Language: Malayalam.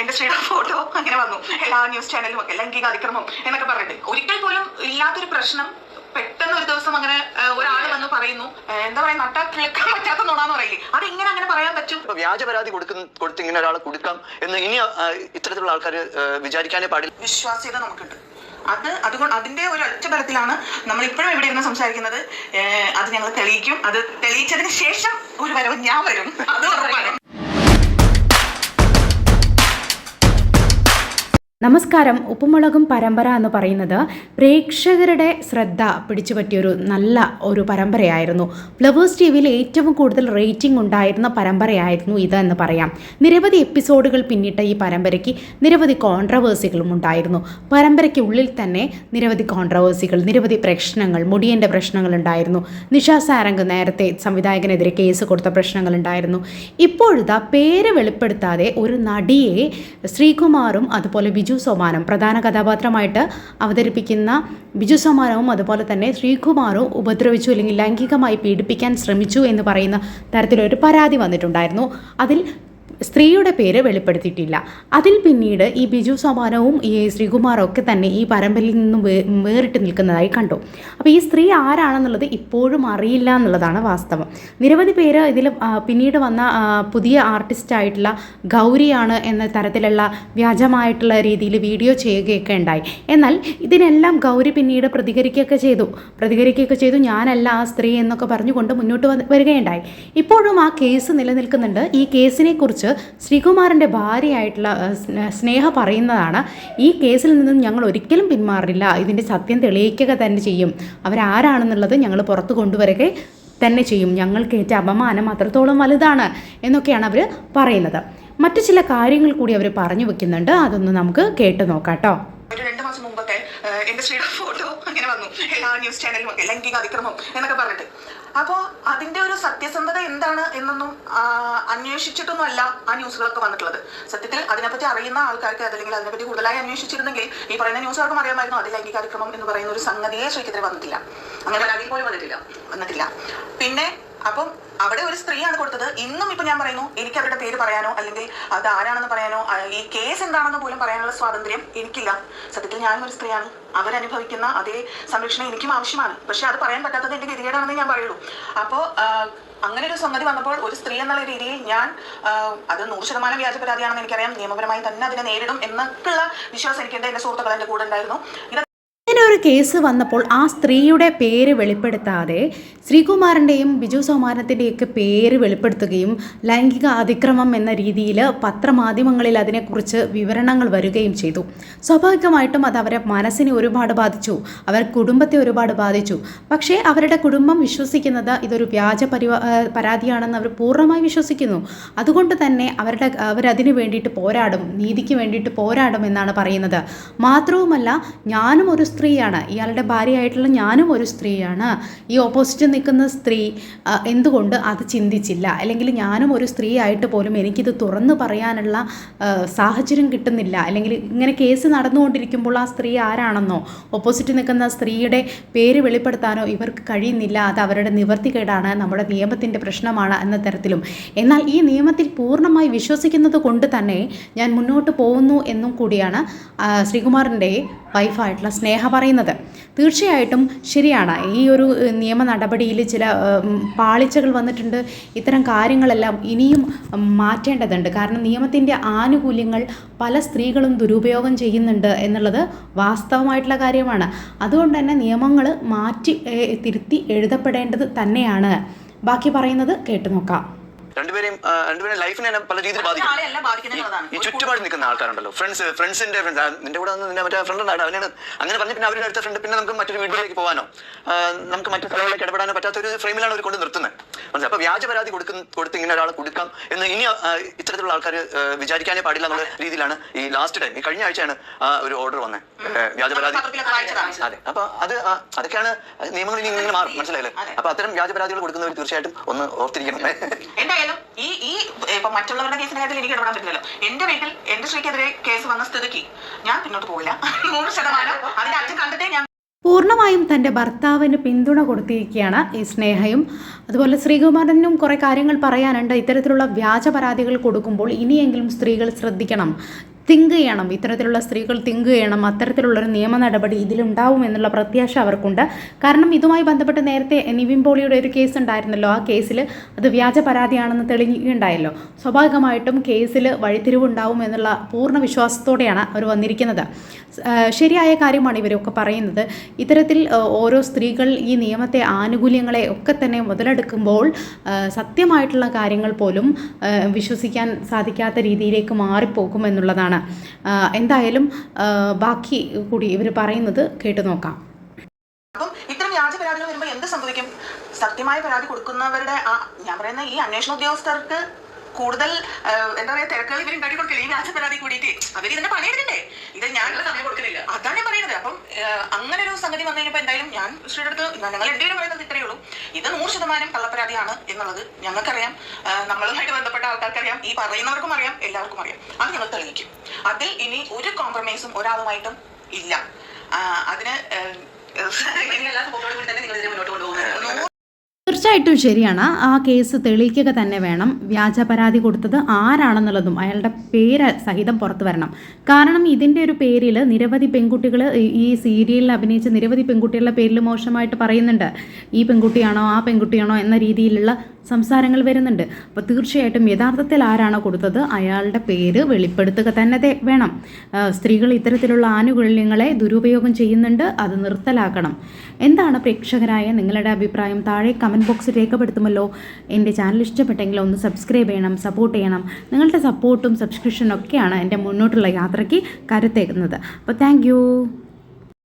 എന്റെ സ്ത്രീയുടെ ഫോട്ടോ അങ്ങനെ വന്നു. എല്ലാ ന്യൂസ് ചാനലിലും ഒക്കെ ലൈംഗിക അതിക്രമം എന്നൊക്കെ പറഞ്ഞിട്ട്. ഒരിക്കൽ പോലും ഇല്ലാത്തൊരു പ്രശ്നം പെട്ടെന്ന് ഒരു ദിവസം അങ്ങനെ ഒരാൾ വന്ന് പറയുന്നു. എന്താ പറയാ നട്ടാ കിളക്കാൻ പറ്റാത്ത നുണാന്ന് പറയില്ലേ? അത് ഇങ്ങനെ അങ്ങനെ പറയാൻ പറ്റും? വ്യാജ പരാതി കൊടുക്കുന്ന കൊടുത്ത് ഇങ്ങനെ ഒരാളെ കൊടുക്കാം എന്ന് ഇനി ഇത്തരത്തിലുള്ള ആൾക്കാർ വിചാരിക്കാനേ പാടില്ല. വിശ്വാസ്യത നമുക്കുണ്ട്. അത് അതുകൊണ്ട് അതിന്റെ ഒരു ഒറ്റ ബലത്തിലാണ് നമ്മൾ ഇപ്പോഴും ഇവിടെ ഇരുന്ന് സംസാരിക്കുന്നത്. അത് ഞങ്ങൾ തെളിയിക്കും. അത് തെളിയിച്ചതിന് ശേഷം ഒരു വരവ് ഞാൻ വരും. അത് ഉറപ്പാണ് നമസ്കാരം. ഉപ്പുമുളകും പരമ്പര എന്ന് പറയുന്നത് പ്രേക്ഷകരുടെ ശ്രദ്ധ പിടിച്ചുപറ്റിയൊരു നല്ല ഒരു പരമ്പരയായിരുന്നു. ഫ്ലവേഴ്സ് ടി വിയിൽ ഏറ്റവും കൂടുതൽ റേറ്റിംഗ് ഉണ്ടായിരുന്ന പരമ്പരയായിരുന്നു ഇത് എന്ന് പറയാം. നിരവധി എപ്പിസോഡുകൾ പിന്നിട്ട ഈ പരമ്പരയ്ക്ക് നിരവധി കോൺട്രവേഴ്സികളും ഉണ്ടായിരുന്നു. പരമ്പരയ്ക്ക് ഉള്ളിൽ തന്നെ നിരവധി കോൺട്രവേഴ്സികൾ നിരവധി പ്രശ്നങ്ങൾ മുടിയന്റെ പ്രശ്നങ്ങൾ ഉണ്ടായിരുന്നു. നിഷ സാരംഗ് നേരത്തെ സംവിധായകനെതിരെ കേസ് കൊടുത്ത പ്രശ്നങ്ങൾ ഉണ്ടായിരുന്നു. ഇപ്പോഴത്തെ പേര് വെളിപ്പെടുത്താതെ ഒരു നടിയെ ശ്രീകുമാറും അതുപോലെ ബിജു സോമാനം പ്രധാന കഥാപാത്രമായിട്ട് അവതരിപ്പിക്കുന്ന ബിജു സോമാനവും അതുപോലെ തന്നെ ശ്രീകുമാറും ഉപദ്രവിച്ചു അല്ലെങ്കിൽ ലൈംഗികമായി പീഡിപ്പിക്കാൻ ശ്രമിച്ചു എന്ന് പറയുന്ന തരത്തിലൊരു പരാതി വന്നിട്ടുണ്ടായിരുന്നു. അതിൽ സ്ത്രീയുടെ പേര് വെളിപ്പെടുത്തിയിട്ടില്ല. അതിൽ പിന്നീട് ഈ ബിജു സോമാനവും ഈ ശ്രീകുമാറും ഒക്കെ തന്നെ ഈ പരമ്പരയിൽ നിന്നും വേറിട്ട് നിൽക്കുന്നതായി കണ്ടു. അപ്പോൾ ഈ സ്ത്രീ ആരാണെന്നുള്ളത് ഇപ്പോഴും അറിയില്ല എന്നുള്ളതാണ് വാസ്തവം. നിരവധി പേര് ഇതിൽ പിന്നീട് വന്ന പുതിയ ആർട്ടിസ്റ്റായിട്ടുള്ള ഗൗരിയാണ് എന്ന തരത്തിലുള്ള വ്യാജമായിട്ടുള്ള രീതിയിൽ വീഡിയോ ചെയ്യുകയൊക്കെ ഉണ്ടായി. എന്നാൽ ഇതിനെല്ലാം ഗൗരി പിന്നീട് പ്രതികരിക്കുകയൊക്കെ ചെയ്തു. പ്രതികരിക്കുകയൊക്കെ ചെയ്തു. ഞാനല്ല ആ സ്ത്രീ എന്നൊക്കെ പറഞ്ഞുകൊണ്ട് മുന്നോട്ട് വരികയുണ്ടായി. ഇപ്പോഴും ആ കേസ് നിലനിൽക്കുന്നുണ്ട്. ഈ കേസിനെ ശ്രീകുമാറിന്റെ ഭാര്യയായിട്ടുള്ള സ്നേഹ പറയുന്നതാണ് ഈ കേസിൽ നിന്നും ഞങ്ങൾ ഒരിക്കലും പിന്മാറില്ല. ഇതിന്റെ സത്യം തെളിയിക്കുക തന്നെ ചെയ്യും. അവരാരാണെന്നുള്ളത് ഞങ്ങൾ പുറത്തു കൊണ്ടുവരിക തന്നെ ചെയ്യും. ഞങ്ങൾക്കേറ്റ അപമാനം അത്രത്തോളം വലുതാണ് എന്നൊക്കെയാണ് അവർ പറയുന്നത്. മറ്റു ചില കാര്യങ്ങൾ കൂടി അവർ പറഞ്ഞു വെക്കുന്നുണ്ട്. അതൊന്ന് നമുക്ക് കേട്ടു നോക്കാം കേട്ടോ ഒരു രണ്ട് മാസം എന്റെ സ്ത്രീയുടെ ഫോട്ടോ അങ്ങനെ വന്നു. എല്ലാ ന്യൂസ് ചാനലിലും ഒക്കെ ലൈംഗിക അതിക്രമം എന്നൊക്കെ പറഞ്ഞിട്ട് അപ്പോ അതിന്റെ ഒരു സത്യസന്ധത എന്താണ് എന്നൊന്നും ആ, അന്വേഷിച്ചിട്ടൊന്നും അല്ല ആ ന്യൂസുകളൊക്കെ വന്നിട്ടുള്ളത്. സത്യത്തിൽ അതിനെപ്പറ്റി അറിയുന്ന ആൾക്കാർക്ക് അതല്ലെങ്കിൽ അതിനെപ്പറ്റി കൂടുതലായി അന്വേഷിച്ചിരുന്നെങ്കിൽ ഈ പറയുന്ന ന്യൂസുകാർക്കും അറിയാമായിരുന്നു. അത് ലൈംഗിക അതിക്രമം എന്ന് പറയുന്ന ഒരു സംഗതിയെ ശ്രീക്കെതിരെ വന്നിട്ടില്ല. അങ്ങനെ പരാതി പോലും വന്നിട്ടില്ല. വന്നിട്ടില്ല. പിന്നെ അപ്പം അവിടെ ഒരു സ്ത്രീയാണ് കൊടുത്തത്. ഇന്നും ഇപ്പൊ ഞാൻ പറയുന്നു എനിക്ക് അവരുടെ പേര് പറയാനോ അല്ലെങ്കിൽ അത് ആരാണെന്ന് പറയാനോ ഈ കേസ് എന്താണെന്ന് പോലും പറയാനുള്ള സ്വാതന്ത്ര്യം എനിക്കില്ല. സത്യത്തിൽ ഞാനും ഒരു സ്ത്രീയാണ്. അവരനുഭവിക്കുന്ന അതേ സംരക്ഷണം എനിക്കും ആവശ്യമാണ്. പക്ഷെ അത് പറയാൻ പറ്റാത്തത് എന്റെ ഗതികേടാണെന്ന് ഞാൻ പറയുള്ളൂ. അപ്പോൾ അങ്ങനെ ഒരു സംഗതി വന്നപ്പോൾ ഒരു സ്ത്രീ എന്നുള്ള രീതിയിൽ ഞാൻ അത് നൂറ് ശതമാനം വ്യാജ പരാതിയാണെന്ന് എനിക്കറിയാം. നിയമപരമായി തന്നെ അതിനെ നേരിടും എന്നൊക്കെയുള്ള വിശ്വാസം എനിക്കുണ്ട് എന്റെ സുഹൃത്തുക്കൾ എന്റെ കൂടെ ഉണ്ടായിരുന്നു. ഇങ്ങനെ ഒരു കേസ് വന്നപ്പോൾ ആ സ്ത്രീയുടെ പേര് വെളിപ്പെടുത്താതെ ശ്രീകുമാറിന്റെയും ബിജു സോമാനത്തിന്റെയൊക്കെ പേര് വെളിപ്പെടുത്തുകയും ലൈംഗിക അതിക്രമം എന്ന രീതിയിൽ പത്രമാധ്യമങ്ങളിൽ അതിനെക്കുറിച്ച് വിവരണങ്ങൾ വരികയും ചെയ്തു. സ്വാഭാവികമായിട്ടും അത് അവരെ മനസ്സിനെ ഒരുപാട് ബാധിച്ചു. അവർ കുടുംബത്തെ ഒരുപാട് ബാധിച്ചു. പക്ഷേ അവരുടെ കുടുംബം വിശ്വസിക്കുന്നത് ഇതൊരു വ്യാജ പരിവാ പരാതിയാണെന്ന് അവർ പൂർണമായി വിശ്വസിക്കുന്നു. അതുകൊണ്ട് തന്നെ അവരുടെ അവരതിനു വേണ്ടിയിട്ട് പോരാടും നീതിക്ക് വേണ്ടിയിട്ട് പോരാടും എന്നാണ് പറയുന്നത്. മാത്രവുമല്ല ഞാനും ഒരു സ്ത്രീയാണ്. ഇയാളുടെ ഭാര്യയായിട്ടുള്ള ഞാനും ഒരു സ്ത്രീയാണ്. ഈ ഓപ്പോസിറ്റ് നിൽക്കുന്ന സ്ത്രീ എന്തുകൊണ്ട് അത് ചിന്തിച്ചില്ല? അല്ലെങ്കിൽ ഞാനും ഒരു സ്ത്രീ ആയിട്ട് പോലും എനിക്കിത് തുറന്നു പറയാനുള്ള സാഹചര്യം കിട്ടുന്നില്ല. അല്ലെങ്കിൽ ഇങ്ങനെ കേസ് നടന്നുകൊണ്ടിരിക്കുമ്പോൾ ആ സ്ത്രീ ആരാണെന്നോ ഓപ്പോസിറ്റ് നിൽക്കുന്ന സ്ത്രീയുടെ പേര് വെളിപ്പെടുത്താനോ ഇവർക്ക് കഴിയുന്നില്ല. അത് അവരുടെ നിവർത്തികേടാണ്. നമ്മുടെ നിയമത്തിന്റെ പ്രശ്നമാണ് എന്ന തരത്തിലും. എന്നാൽ ഈ നിയമത്തിൽ പൂർണമായി വിശ്വസിക്കുന്നത് കൊണ്ട് തന്നെ ഞാൻ മുന്നോട്ട് പോകുന്നു എന്നും കൂടിയാണ് ശ്രീകുമാറിന്റെ വൈഫായിട്ടുള്ള സ്നേഹ പറയുന്നത്. തീർച്ചയായിട്ടും ശരിയാണ്. ഈ ഒരു നിയമ നടപടിയിൽ ചില പാളിച്ചകൾ വന്നിട്ടുണ്ട്. ഇത്തരം കാര്യങ്ങളെല്ലാം ഇനിയും മാറ്റേണ്ടതുണ്ട്. കാരണം നിയമത്തിന്റെ ആനുകൂല്യങ്ങൾ പല സ്ത്രീകളും ദുരുപയോഗം ചെയ്യുന്നുണ്ട് എന്നുള്ളത് വാസ്തവമായിട്ടുള്ള കാര്യമാണ്. അതുകൊണ്ട് തന്നെ നിയമങ്ങൾ മാറ്റി തിരുത്തി എഴുതപ്പെടേണ്ടത് തന്നെയാണ്. ബാക്കി പറയുന്നത് കേട്ടു നോക്കാം. രണ്ടുപേരെയും രണ്ടുപേരും ലൈഫിനെ തന്നെ പല രീതിയിൽ ബാധിക്കും. ഈ ചുറ്റുപാട് നിൽക്കുന്ന ആൾക്കാരുണ്ടല്ലോ. ഫ്രണ്ട്സ് ഫ്രണ്ട്സിന്റെ ഫ്രണ്ട്സ് നിന്റെ കൂടെ നിന്ന് നിന്റെ മറ്റേ ഫ്രണ്ട് ഉണ്ടായിരുന്നു അവനാണ് അങ്ങനെ പറഞ്ഞ് പിന്നെ അവരുടെ അടുത്ത ഫ്രണ്ട് പിന്നെ നമുക്ക് മറ്റൊരു വീട്ടിലേക്ക് പോകാനോ നമുക്ക് മറ്റു സ്ഥലങ്ങളിലേക്ക് ഇടപെടാനോ പറ്റാത്ത ഒരു ഫ്രെയിമിലാണ് അവർ കൊണ്ട് നിർത്തുന്നത്. മനസ്സിലായി? അപ്പൊ വ്യാജ പരാതി കൊടുക്കുന്ന കൊടുത്ത് ഇങ്ങനെ ഒരാളെ കൊടുക്കാം എന്ന് ഇനി ഇത്തരത്തിലുള്ള ആൾക്കാർ വിചാരിക്കാനേ പാടില്ല എന്നുള്ള രീതിയിലാണ് ഈ ലാസ്റ്റ് ടൈം ഈ കഴിഞ്ഞ ആഴ്ചയാണ് ആ ഒരു ഓർഡർ വന്നത് വ്യാജ പരാതി. അതെ. അപ്പൊ അത് അതൊക്കെയാണ് നിയമങ്ങൾ ഇനി ഇങ്ങനെ മാറും. മനസ്സിലായില്ലേ. അപ്പൊ അത്തരം വ്യാജ പരാതികൾ കൊടുക്കുന്നവർ തീർച്ചയായിട്ടും ഒന്ന് ഓർത്തിരിക്കണം എന്തായാലും ഈ ഈ ഇപ്പൊ മറ്റുള്ളവരുടെ കേസിന്റെ കാര്യത്തിൽ എനിക്ക് ഇടപെടാൻ പറ്റില്ലല്ലോ. എന്റെ വീട്ടിൽ എന്റെ സ്ത്രീക്കെതിരെ കേസ് വന്ന സ്ഥിതിക്ക് ഞാൻ പിന്നോട്ട് പോവില്ല. നൂറ് ശതമാനം അതിന്റെ അച്ഛൻ കണ്ടിട്ടേ ഞാൻ പൂർണമായും തന്റെ ഭർത്താവിന് പിന്തുണ കൊടുത്തിരിക്കുകയാണ് ഈ സ്നേഹയും. അതുപോലെ ശ്രീകുമാരനും കുറേ കാര്യങ്ങൾ പറയാനുണ്ട്. ഇത്തരത്തിലുള്ള വ്യാജ പരാതികൾ കൊടുക്കുമ്പോൾ ഇനിയെങ്കിലും സ്ത്രീകൾ ശ്രദ്ധിക്കണം. തിങ്ക് ചെയ്യണം. ഇത്തരത്തിലുള്ള സ്ത്രീകൾ തിങ്ക് ചെയ്യണം. അത്തരത്തിലുള്ളൊരു നിയമ നടപടി ഇതിലുണ്ടാവും എന്നുള്ള പ്രത്യാശ അവർക്കുണ്ട്. കാരണം ഇതുമായി ബന്ധപ്പെട്ട് നേരത്തെ നിവിൻ പോളിയുടെ ഒരു കേസ് ഉണ്ടായിരുന്നല്ലോ. ആ കേസിൽ അത് വ്യാജ പരാതിയാണെന്ന് തെളിഞ്ഞുണ്ടായല്ലോ സ്വാഭാവികമായിട്ടും കേസിൽ വഴിത്തിരിവുണ്ടാവും എന്നുള്ള പൂർണ വിശ്വാസത്തോടെയാണ് അവർ വന്നിരിക്കുന്നത്. ശരിയായ കാര്യമാണ് ഇവരൊക്കെ പറയുന്നത്. ഇത്തരത്തിൽ ഓരോ സ്ത്രീകൾ ഈ നിയമത്തെ ആനുകൂല്യങ്ങളെ ഒക്കെ തന്നെ മുതലെടുക്കുമ്പോൾ സത്യമായിട്ടുള്ള കാര്യങ്ങൾ പോലും വിശ്വസിക്കാൻ സാധിക്കാത്ത രീതിയിലേക്ക് മാറിപ്പോകും എന്നുള്ളതാണ് എന്തായാലും ബാക്കി കൂടി ഇവർ പറയുന്നത് കേട്ടു നോക്കാം. അപ്പം ഇത്തരം വ്യാജ പരാതികൾ വരുമ്പോൾ എന്ത് സംഭവിക്കും? സത്യമായ പരാതി കൊടുക്കുന്നവരുടെ ആ ഞാൻ പറയുന്ന ഈ അന്വേഷണ ഉദ്യോഗസ്ഥർക്ക് കൂടുതൽ എന്താ പറയാ തിരക്കുകൾ ഇവരും കാട്ടി കൊടുക്കില്ല ഈ വ്യാജ പരാതി കൂടിയിട്ട് അവർ ഇതിന്റെ പണിയെടുക്കണ്ടേ? ഇത് ഞാൻ സമയം കൊടുക്കുന്നില്ല അതാണ് ഞാൻ പറയുന്നത്. അപ്പം അങ്ങനെ ഒരു സംഗതി വന്നു കഴിഞ്ഞപ്പോൾ എന്തായാലും ഞാൻ ശ്രീയുടെ അടുത്ത് ഞങ്ങൾ എന്തെങ്കിലും പറയുന്നത് ഇത്രയേ ഇത് നൂറ് ശതമാനം കള്ളപ്പരാതിയാണ് എന്നുള്ളത് ഞങ്ങൾക്കറിയാം. നമ്മളുമായിട്ട് ബന്ധപ്പെട്ട ആൾക്കാർക്കറിയാം. ഈ പറയുന്നവർക്കും അറിയാം എല്ലാവർക്കും അറിയാം. അത് ഞങ്ങൾ തെളിയിക്കും. അതിൽ ഇനി ഒരു കോംപ്രമൈസും ഒരാളുമായിട്ടും ഇല്ല. അതിന് എല്ലാ സപ്പോർട്ടോടും തന്നെ നിങ്ങൾ ഇതിനെ മുന്നോട്ട് കൊണ്ടുപോകുന്നത് തീർച്ചയായിട്ടും ശരിയാണ്. ആ കേസ് തെളിയിക്കുക തന്നെ വേണം. വ്യാജ പരാതി കൊടുത്തത് ആരാണെന്നുള്ളതും അയാളുടെ പേര് സഹിതം പുറത്തു വരണം. കാരണം ഇതിന്റെ ഒരു പേരിൽ നിരവധി പെൺകുട്ടികൾ ഈ സീരിയലിൽ അഭിനയിച്ച നിരവധി പെൺകുട്ടികളുടെ പേരിൽ മോശമായിട്ട് പറയുന്നുണ്ട്. ഈ പെൺകുട്ടിയാണോ ആ പെൺകുട്ടിയാണോ എന്ന രീതിയിലുള്ള സംസാരങ്ങൾ വരുന്നുണ്ട്. അപ്പോൾ തീർച്ചയായിട്ടും യഥാർത്ഥത്തിൽ ആരാണോ കൊടുത്തത് അയാളുടെ പേര് വെളിപ്പെടുത്തുക തന്നെ വേണം. സ്ത്രീകൾ ഇത്തരത്തിലുള്ള ആനുകൂല്യങ്ങളെ ദുരുപയോഗം ചെയ്യുന്നുണ്ട്. അത് നിർത്തലാക്കണം. എന്താണ് പ്രേക്ഷകരായ നിങ്ങളുടെ അഭിപ്രായം? താഴെ കമന്റ് ബോക്സിൽ രേഖപ്പെടുത്തുമല്ലോ. എന്റെ ചാനൽ ഇഷ്ടപ്പെട്ടെങ്കിൽ ഒന്ന് സബ്സ്ക്രൈബ് ചെയ്യണം സപ്പോർട്ട് ചെയ്യണം. നിങ്ങളുടെ സപ്പോർട്ടും സബ്സ്ക്രിപ്ഷനും ഒക്കെയാണ് എന്റെ മുന്നോട്ടുള്ള യാത്രയ്ക്ക് കരുത്തേക്കുന്നത് അപ്പോൾ താങ്ക്